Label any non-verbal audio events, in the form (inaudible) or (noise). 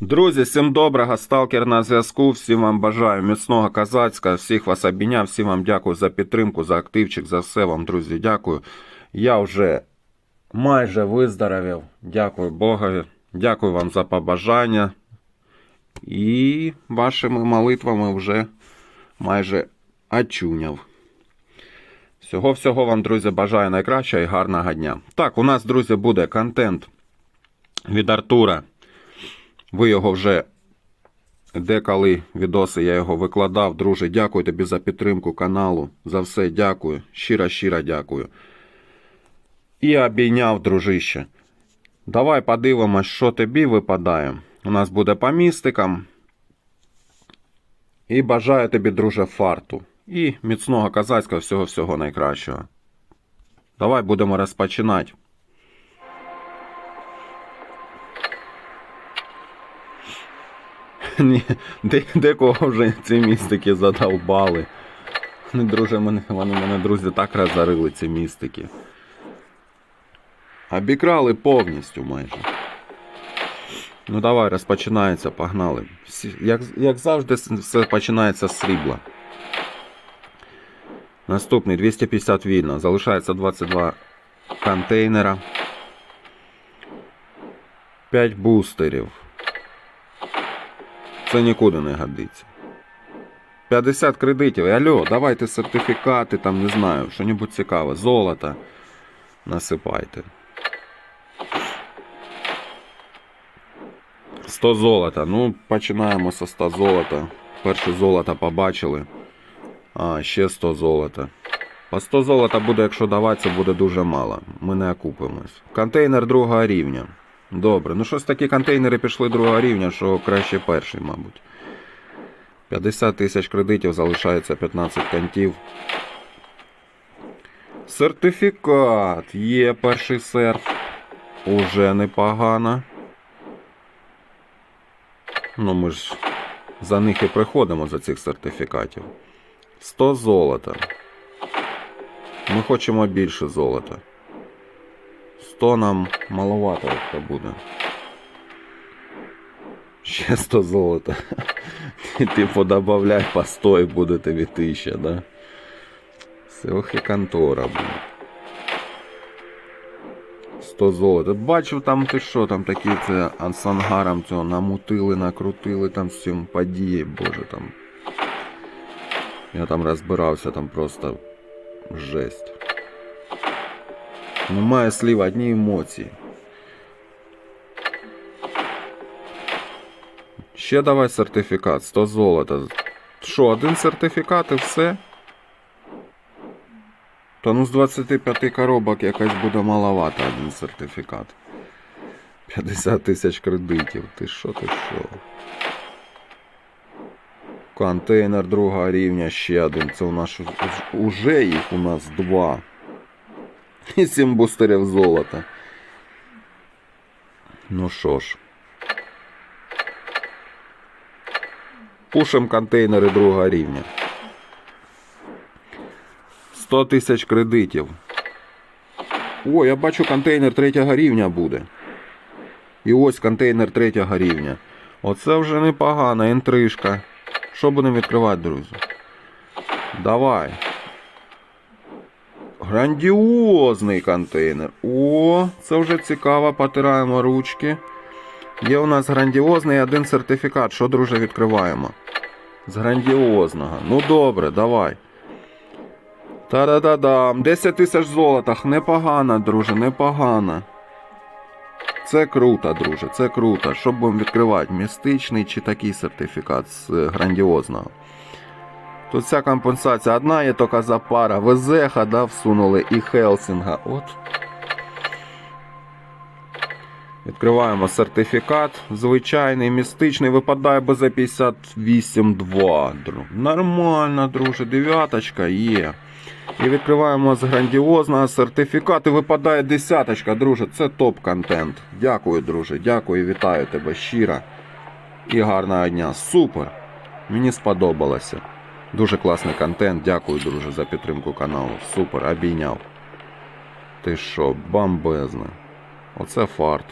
Друзі, всім доброго, сталкер на зв'язку. Всім вам бажаю міцного козацька, всіх вас обійняв, всім вам дякую за підтримку, за активчик, за все вам, друзі, дякую. Я вже майже виздоровів. Дякую Богові. Дякую вам за побажання. І вашими молитвами вже майже очуняв. Всього-всього вам, друзі, бажаю найкращого і гарного дня. Так, у нас, друзі, буде контент від Артура. Ви його вже деколи відоси я його викладав. Друже, дякую тобі за підтримку каналу. За все дякую. Щиро-щиро дякую. І обійняв, дружище. Давай подивимось, що тобі випадає. У нас буде по містикам. І бажаю тобі, друже, фарту. І міцного козацького всього-всього найкращого. Давай будемо розпочинати. Ні, де, декого вже ці містики задовбали. Друже, мене, вони мене, друзі, так розорили ці містики. Обікрали повністю майже. Ну давай, розпочинається, погнали. Як, як завжди, все починається з срібла. Наступний 250 вільно. Залишається 22 контейнера. 5 бустерів. Це нікуди не годиться. 50 кредитів. Алло, давайте сертифікати, там не знаю, що-небудь цікаве. Золото. Насипайте. 100 золота. Ну, починаємо з 100 золота. Перше золото побачили. А, ще 100 золота. По 100 золота буде, якщо даватися, буде дуже мало. Ми не окупимось. Контейнер другого рівня. Добре. Ну щось такі контейнери пішли другого рівня, що краще перший, мабуть. 50 тисяч кредитів, залишається 15 кантів. Сертифікат. Є перший серф. Уже непогано. Ну, ми ж за них і приходимо за цих сертифікатів. 100 золота. Ми хочемо більше золота. 100 нам маловато як буде. Ще 100 золота. (laughs) І типу добавляй по 100 і буде тобі 1000, да? Це ох і контора, блін. 100 золота. Бачив там ти що, там такі це ансангаром цього намутили, накрутили там з цим події, боже там. Я там розбирався, там просто жесть. Немає слів, одні емоції. Ще давай сертифікат, 100 золота. Що, один сертифікат і все? Та ну з 25 коробок якась буде маловато один сертифікат. 50 тисяч кредитів. Ти що, ти що? Контейнер другого рівня ще один. Це у нас уж- уже їх у нас два. (laughs) І 7 бустерів золота. Ну що ж. Пушим контейнери другого рівня. 100 тисяч кредитів. О, я бачу контейнер третього рівня буде. І ось контейнер третього рівня. Оце вже непогана інтрижка. Що будемо відкривати, друзі? Давай. Грандіозний контейнер. О, це вже цікаво. Потираємо ручки. Є у нас грандіозний один сертифікат. Що, друже, відкриваємо? З грандіозного. Ну добре, давай. Та-да-да-дам. 10 тисяч золотах. Непогано, друже, непогано. Це круто, друже, це круто. Що будемо відкривати? Містичний чи такий сертифікат з е, грандіозного? Тут вся компенсація одна є тільки за пара. Везеха, да, всунули і Хелсінга. От. Відкриваємо сертифікат. Звичайний, містичний, випадає без 58,2. дру- Нормально, друже, дев'яточка є. І відкриваємо з грандіозного сертифікат і випадає десяточка, друже. Це топ-контент. Дякую, друже. Дякую, вітаю тебе щиро. І гарного дня. Супер! Мені сподобалося. Дуже класний контент. Дякую, друже, за підтримку каналу. Супер, обійняв. Ти що, бомбезне. Оце фарт.